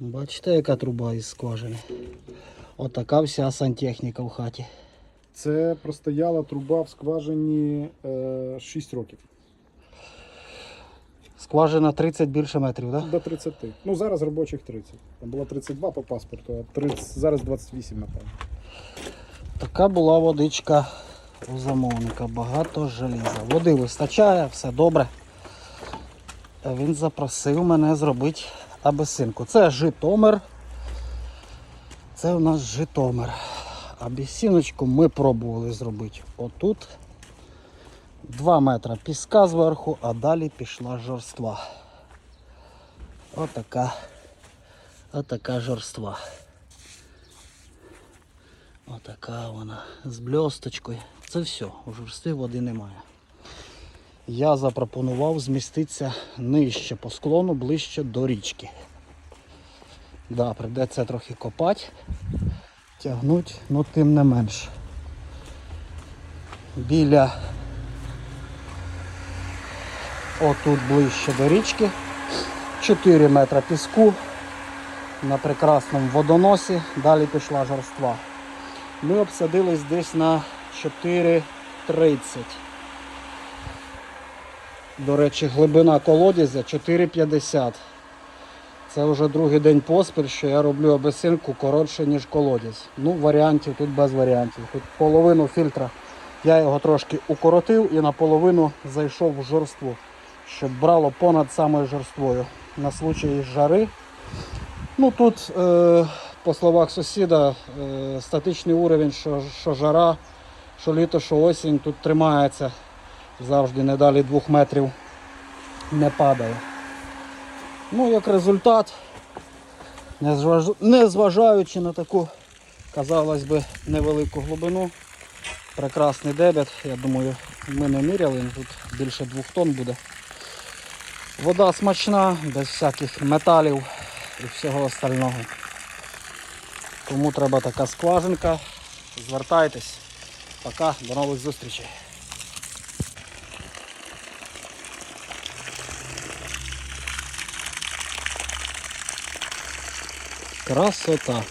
Бачите, яка труба із скважини. Отака вся сантехніка в хаті. Це простояла труба в скважині е, 6 років. Скважина 30 більше метрів, так? Да? До 30. Ну зараз робочих 30. Там було 32 по паспорту, а 30, зараз 28, напевно. Така була водичка у замовника. Багато желіза. Води вистачає, все добре. Він запросив мене зробити абесинку. Це Житомир. Це у нас Житомир. Абісіночку ми пробували зробити отут. 2 метри піска зверху, а далі пішла жорства. Отака. Отака жорства. Отака вона з бльосточкою. Це все, у жорсти води немає. Я запропонував зміститися нижче по склону, ближче до річки. Да, прийдеться трохи копати, тягнути, ну тим не менш. Біля отут ближче до річки. 4 метри піску на прекрасному водоносі. Далі пішла жорства. Ми обсадились десь на 4,30. До речі, глибина колодязя 4,50. Це вже другий день поспіль, що я роблю обесинку коротше, ніж колодязь. Ну, варіантів тут без варіантів. Тут половину фільтра я його трошки укоротив і наполовину зайшов в жорству, щоб брало понад самою жорствою на случай жари. Ну тут, е, по словах сусіда, е, статичний уровень, що, що жара, що літо, що осінь, тут тримається завжди не далі двох метрів не падає. Ну, як результат, незважаючи на таку, казалось би, невелику глибину, прекрасний дебет, я думаю, ми не міряли, тут більше двох тонн буде. Вода смачна, без всяких металів і всього остального. Кому треба така скважинка, звертайтесь. Пока, до нових зустрічей. Красота.